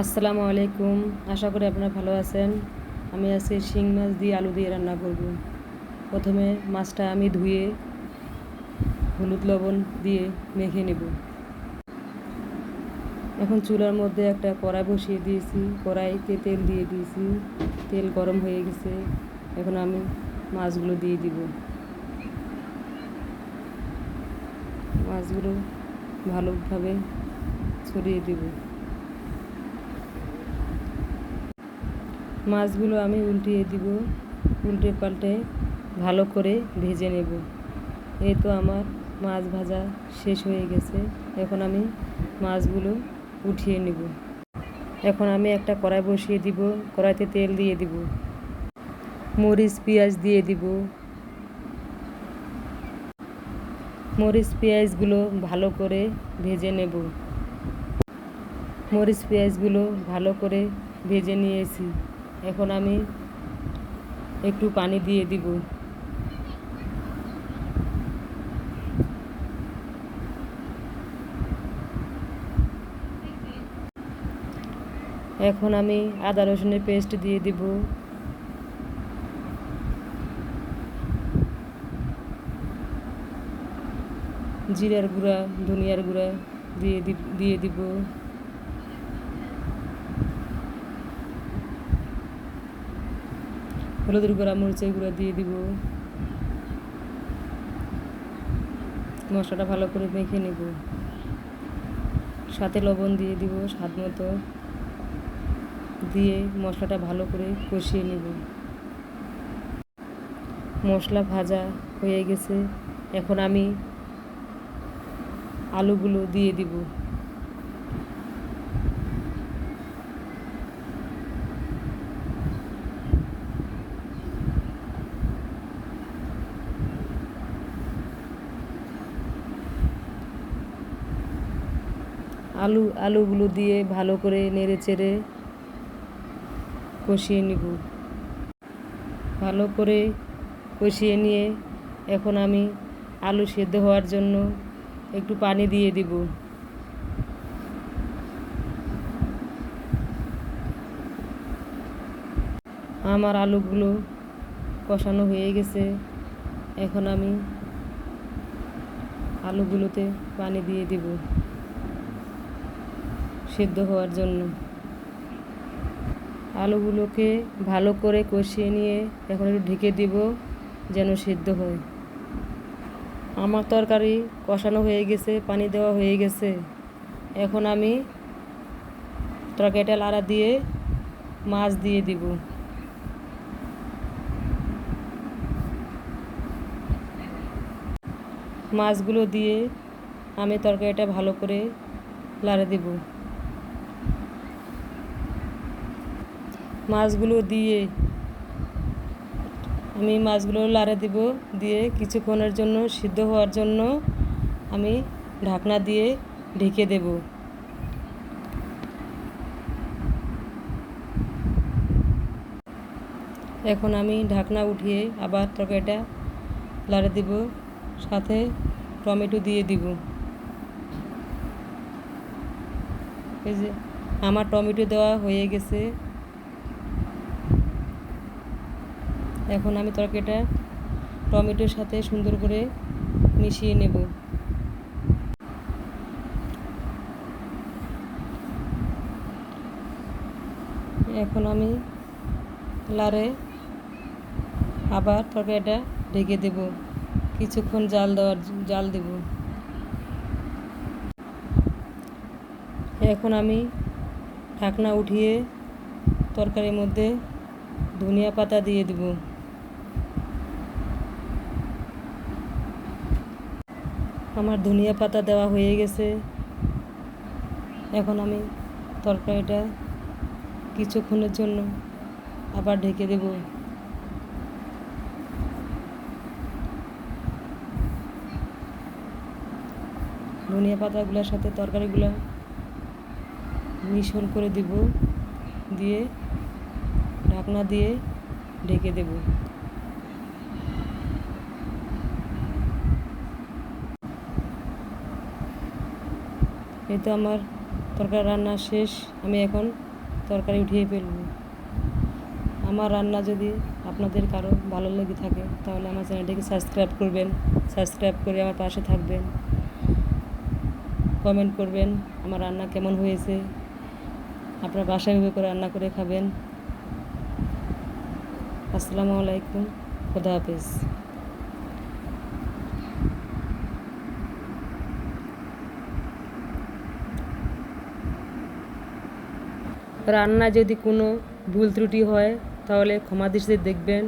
আসসালামু আলাইকুম। আশা করি আপনারা ভালো আছেন। আমি আজকে শিং মাছ দিয়ে আলু দিয়ে রান্না করব। প্রথমে মাছটা আমি ধুয়ে হলুদ লবণ দিয়ে মেখে নেব। এখন চুলার মধ্যে একটা কড়াই বসিয়ে দিয়েছি। কড়াইতে তেল দিয়ে দিয়েছি। তেল গরম হয়ে গেছে। এখন আমি মাছগুলো দিয়ে দিব। মাছগুলো ভালোভাবে ছড়িয়ে দেব। মাছগুলো আমি উল্টিয়ে দিব, উল্টে পাল্টে ভালো করে ভেজে নেব। এই তো আমার মাছ ভাজা শেষ হয়ে গেছে। এখন আমি মাছগুলো উঠিয়ে নেব। এখন আমি একটা কড়াই বসিয়ে দিব, কড়াইতে তেল দিয়ে দিব। মরিচ, পেঁয়াজ দিয়ে দিব। মরিচ, পেঁয়াজগুলো ভালো করে ভেজে নেব। মরিচ, পেঁয়াজগুলো ভালো করে ভেজে নিয়েছি। এখন আমি একটু পানি দিয়ে দিব। এখন আমি আদা রসুনের পেস্ট দিয়ে দিব। জিরার গুঁড়া, ধনিয়ার গুঁড়া দিয়ে দিয়ে দিব। হলুদের গুঁড়া, মরিচের গুঁড়া দিয়ে দিব। মশলাটা ভালো করে মেখে নেব। সাথে লবণ দিয়ে দিব স্বাদ মতো। দিয়ে মশলাটা ভালো করে কষিয়ে নেব। মশলা ভাজা হয়ে গেছে। এখন আমি আলুগুলো দিয়ে দিব। আলু, আলুগুলো দিয়ে ভালো করে নেড়ে চেড়ে কষিয়ে নিব। ভালো করে কষিয়ে নিয়ে এখন আমি আলু সেদ্ধ হওয়ার জন্য একটু পানি দিয়ে দিব। আমার আলুগুলো কষানো হয়ে গেছে। এখন আমি আলুগুলোতে পানি দিয়ে দিব। সেদ্ধ হওয়ার জন্য। আলুগুলোকে ভালো করে কষিয়ে নিয়ে এখন একটু ঢেকে দিব যেন সেদ্ধ হয়। আমার তরকারি কষানো হয়ে গেছে, পানি দেওয়া হয়ে গেছে। এখন আমি তরকারিটা লাড়া দিয়ে মাছ দিয়ে দিব। মাছগুলো দিয়ে আমি তরকারিটা ভালো করে লাড়া দিব। মাছগুলো দিয়ে আমি মাছগুলো লাড়ে দিব, দিয়ে কিছুক্ষণের জন্য সিদ্ধ হওয়ার জন্য আমি ঢাকনা দিয়ে ঢেকে দেব। এখন আমি ঢাকনা উঠিয়ে আবার তরকারিটা লাড়ে দিব, সাথে টমেটো দিয়ে দিব। এই যে, আমার টমেটো দেওয়া হয়ে গেছে। এখন আমি তরকারিটা টমেটোর সাথে সুন্দর করে মিশিয়ে নেব। এখন আমি লারে আবার তরকারিটা ঢেকে দেব। কিছুক্ষণ জাল দেওয়ার, জাল দেব। এখন আমি ঢাকনা উঠিয়ে তরকারির মধ্যে ধনিয়া পাতা দিয়ে দেব। আমার ধনিয়া পাতা দেওয়া হয়ে গেছে। এখন আমি তরকারিটা কিছুক্ষণের জন্য আবার ঢেকে দেব। ধনিয়া পাতাগুলোর সাথে তরকারিগুলো মিশ্রণ করে দেব, দিয়ে ঢাকনা দিয়ে ঢেকে দেব। এই তো আমার তরকারি রান্না শেষ, আমি এখন তরকারি উঠিয়ে ফেলব। আমার রান্না যদি আপনাদের কারও ভালো লেগে থাকে, তাহলে আমার চ্যানেলটিকে সাবস্ক্রাইব করবেন, সাবস্ক্রাইব করে আমার পাশে থাকবেন, কমেন্ট করবেন আমার রান্না কেমন হয়েছে, আপনার বাসায় করে রান্না করে খাবেন। আসসালামু আলাইকুম, খোদা হাফেজ। রান্না যদি কোনো ভুল ত্রুটি হয় তাহলে ক্ষমা দৃষ্টিতে দেখবেন।